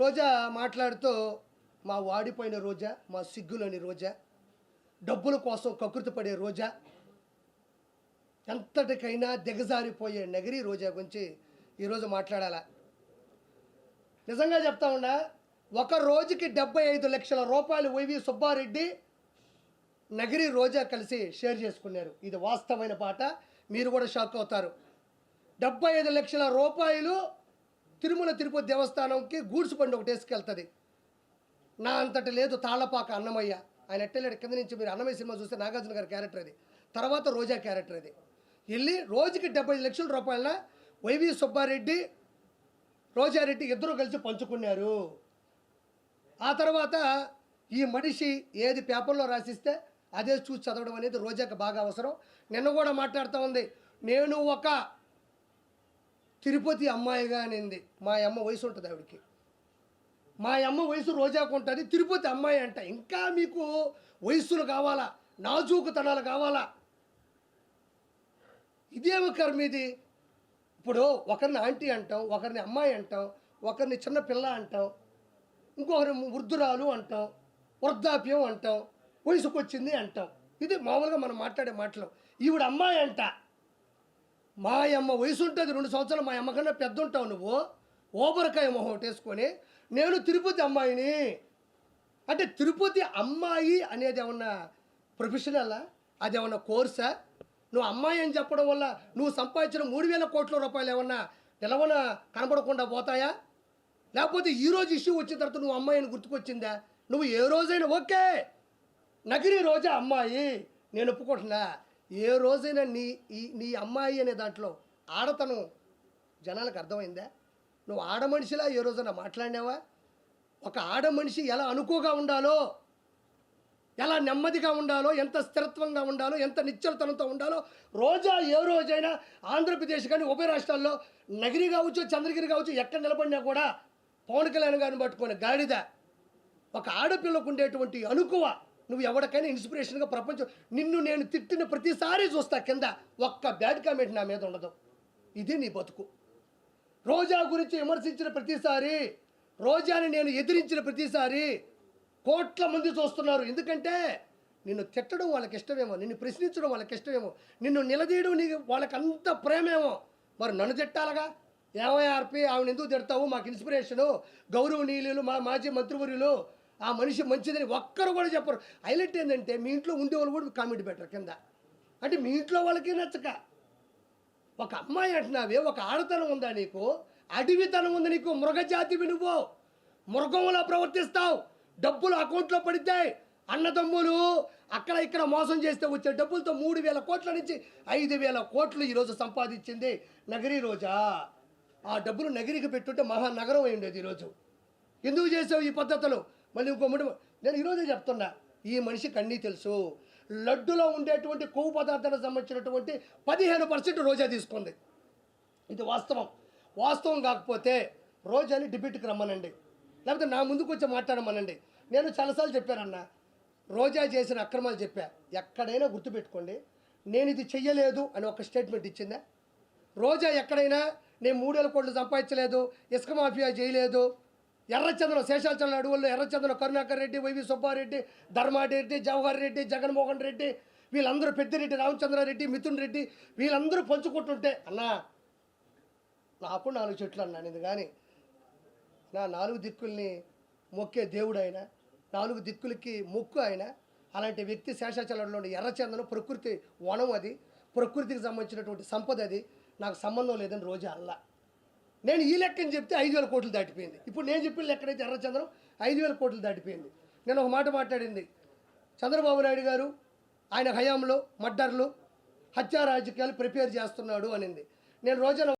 రోజా మాట్లాడుతూ మా వాడిపోయిన రోజా మా సిగ్గులోని రోజా డబ్బుల కోసం కకృతిపడే రోజా ఎంతటికైనా దిగజారిపోయే నగరి రోజా గురించి ఈరోజు మాట్లాడాలా. నిజంగా చెప్తా ఉన్నా ఒక రోజుకి డెబ్బై ఐదు లక్షల రూపాయలు వైవి సుబ్బారెడ్డి నగిరి రోజా కలిసి షేర్ చేసుకున్నారు. ఇది వాస్తవమైన పాట మీరు కూడా షాక్ అవుతారు. డెబ్బై ఐదు లక్షల రూపాయలు తిరుమల తిరుపతి దేవస్థానంకి గూడ్స్ బండి ఒకటి వేసుకెళ్తుంది నా అంతటి లేదు తాళ్ళపాక అన్నమయ్య. ఆయన ఎట్టలేడు కింద నుంచి మీరు అన్నమయ్య సినిమా చూస్తే నాగార్జున గారి క్యారెక్టర్ అది. తర్వాత రోజా క్యారెక్టర్ అది. వెళ్ళి రోజుకి డెబ్బై లక్షల రూపాయల వైవి సుబ్బారెడ్డి రోజారెడ్డి ఇద్దరు కలిసి పంచుకున్నారు. ఆ తర్వాత ఈ మనిషి ఏది పేపర్లో రాసిస్తే అదే చూసి చదవడం అనేది రోజాకి బాగా అవసరం. నిన్న కూడా మాట్లాడుతూ ఉంది. నేను ఒక తిరుపతి అమ్మాయిగా అనింది. మా అమ్మ వయసు ఉంటుంది ఆవిడకి. మా అమ్మ వయసు రోజాకు ఉంటుంది తిరుపతి అమ్మాయి అంట. ఇంకా మీకు వయస్సులు కావాలా? నాజూకుతనాలు కావాలా? ఇదేమి కర్మ ఇది. ఇప్పుడు ఒకరిని ఆంటీ అంటాం ఒకరిని అమ్మాయి అంటాం ఒకరిని చిన్న పిల్ల అంటాం ఇంకొకరి వృద్ధురాలు అంటాం వృద్ధాప్యం అంటాం వయసుకు వచ్చింది అంటాం. ఇది మామూలుగా మనం మాట్లాడే మాటలు. ఈవిడ అమ్మాయి అంట. మా అమ్మ వయసు ఉంటుంది రెండు సంవత్సరాలు మా అమ్మ కన్నా పెద్ద ఉంటావు నువ్వు. ఓబరకాయ మొహం వేసుకొని నేను తిరుపతి అమ్మాయిని. అంటే తిరుపతి అమ్మాయి అనేది ఏమన్నా ప్రొఫెషనలా? అది ఏమన్నా కోర్సా? నువ్వు అమ్మాయి అని చెప్పడం వల్ల నువ్వు సంపాదించిన మూడు వేల కోట్ల రూపాయలు ఏమన్నా నిలవన కనబడకుండా పోతాయా? లేకపోతే ఈ రోజు ఇష్యూ వచ్చిన తర్వాత నువ్వు అమ్మాయి అని గుర్తుకొచ్చిందా? నువ్వు ఏ రోజైనా ఓకే. నగిరి రోజా అమ్మాయి. నేను ఒప్పుకుంటున్నా. ఏ రోజైనా నీ ఈ నీ అమ్మాయి అనే దాంట్లో ఆడతనం జనాలకు అర్థమైందా? నువ్వు ఆడ మనిషిలా ఏ రోజైనా మాట్లాడినావా? ఒక ఆడ మనిషి ఎలా అనుకోగా ఉండాలో ఎలా నెమ్మదిగా ఉండాలో ఎంత స్థిరత్వంగా ఉండాలో ఎంత నిశ్చలతనంతో ఉండాలో రోజా ఏ రోజైనా ఆంధ్రప్రదేశ్ కానీ ఉభయ రాష్ట్రాల్లో నగిరి కావచ్చు చంద్రగిరి కావచ్చు ఎక్కడ నిలబడినా కూడా పవన్ కళ్యాణ్ గారిని పట్టుకొని గాడిద ఒక ఆడపిల్లకు ఉండేటువంటి అనుకువ నువ్వు ఎవరికైనా ఇన్స్పిరేషన్గా ప్రపంచం నిన్ను నేను తిట్టిన ప్రతిసారి చూస్తా కింద. ఒక్క బ్యాడ్ కామెంట్ నా మీద ఉండదు. ఇది నీ బతుకు. రోజా గురించి విమర్శించిన ప్రతిసారి రోజాని నేను ఎదిరించిన ప్రతిసారి కోట్ల మంది చూస్తున్నారు. ఎందుకంటే నిన్ను తిట్టడం వాళ్ళకి ఇష్టమేమో నిన్ను ప్రశ్నించడం వాళ్ళకి ఇష్టమేమో నిన్ను నిలదీయడం నీకు వాళ్ళకి అంత ప్రేమేమో. మరి నన్ను తిట్టాలగా? ఏమయ్యార్పి ఆవిడ ఎందుకు తిడతావు? మాకు ఇన్స్పిరేషను గౌరవనీయులు మా మాజీ మంత్రివర్యులు ఆ మనిషి మంచిదని ఒక్కరు కూడా చెప్పరు. హైలైట్ ఏంటంటే మీ ఇంట్లో ఉండేవాళ్ళు కూడా కామెంట్ పెట్టరు కింద. అంటే మీ ఇంట్లో వాళ్ళకి నచ్చక. ఒక అమ్మాయి అంటున్నావే ఒక ఆడతనం ఉందా నీకు? అడవితనం ఉంది నీకు మృగజాతివి నువ్వు మృగంలా ప్రవర్తిస్తావు. డబ్బులు అకౌంట్లో పడితే అన్నదమ్ములు అక్కడ ఇక్కడ మోసం చేస్తే వచ్చే డబ్బులతో మూడు వేల కోట్ల నుంచి ఐదు వేల కోట్లు ఈరోజు సంపాదించింది నగరి రోజా. ఆ డబ్బులు నగరికి పెట్టుంటే మహానగరం అయి ఉండేది ఈరోజు ఎందుకు చేసావు ఈ పద్ధతులు? మళ్ళీ ఇంకో ముడి నేను ఈరోజే చెప్తున్నా ఈ మనిషికి అన్నీ తెలుసు. లడ్డులో ఉండేటువంటి కొవ్వు పదార్థాలకు సంబంధించినటువంటి పదిహేను పర్సెంట్ రోజా తీసుకుంది. ఇది వాస్తవం. వాస్తవం కాకపోతే రోజాని డిబేట్కి రమ్మనండి. లేకపోతే నా ముందుకు వచ్చి మాట్లాడమనండి. నేను చాలాసార్లు చెప్పానన్న రోజా చేసిన అక్రమాలు చెప్పా. ఎక్కడైనా గుర్తుపెట్టుకోండి నేను ఇది చెయ్యలేదు అని ఒక స్టేట్మెంట్ ఇచ్చిందా? రోజా ఎక్కడైనా నేను మూడేళ్ళ కోట్లు సంపాదించలేదు ఇసుక మాఫియా చేయలేదు ఎర్రచంద్రం శేషాచలం అడవుల్లో ఎర్రచంద్రం కరుణాకర్ రెడ్డి వైవి సుబ్బారెడ్డి ధర్మారెడ్డి జవహర్ రెడ్డి జగన్మోహన్ రెడ్డి వీళ్ళందరూ పెద్దిరెడ్డి రామచంద్రారెడ్డి మిథున్ రెడ్డి వీళ్ళందరూ పంచుకుంటుంటే అన్నా నాకు నాలుగు చెట్లు అన్నాను ఇది కానీ నా నాలుగు దిక్కుల్ని మొక్కే దేవుడు ఆయన నాలుగు దిక్కులకి మొక్కు ఆయన అలాంటి వ్యక్తి శేషాచలంలోని ఎర్రచందనం ప్రకృతి వనం అది ప్రకృతికి సంబంధించినటువంటి సంపద అది నాకు సంబంధం లేదని రోజు అల్లా. నేను ఈ లెక్కని చెప్తే ఐదు వేల కోట్లు దాటిపోయింది. ఇప్పుడు నేను చెప్పిన లెక్కనైతే ఎర్రచంద్రం ఐదు వేల కోట్లు దాటిపోయింది. నేను ఒక మాట మాట్లాడింది. చంద్రబాబు నాయుడు గారు ఆయన హయాంలో మర్డర్లు హత్యా రాజకీయాలు ప్రిపేర్ చేస్తున్నాడు అనింది. నేను రోజున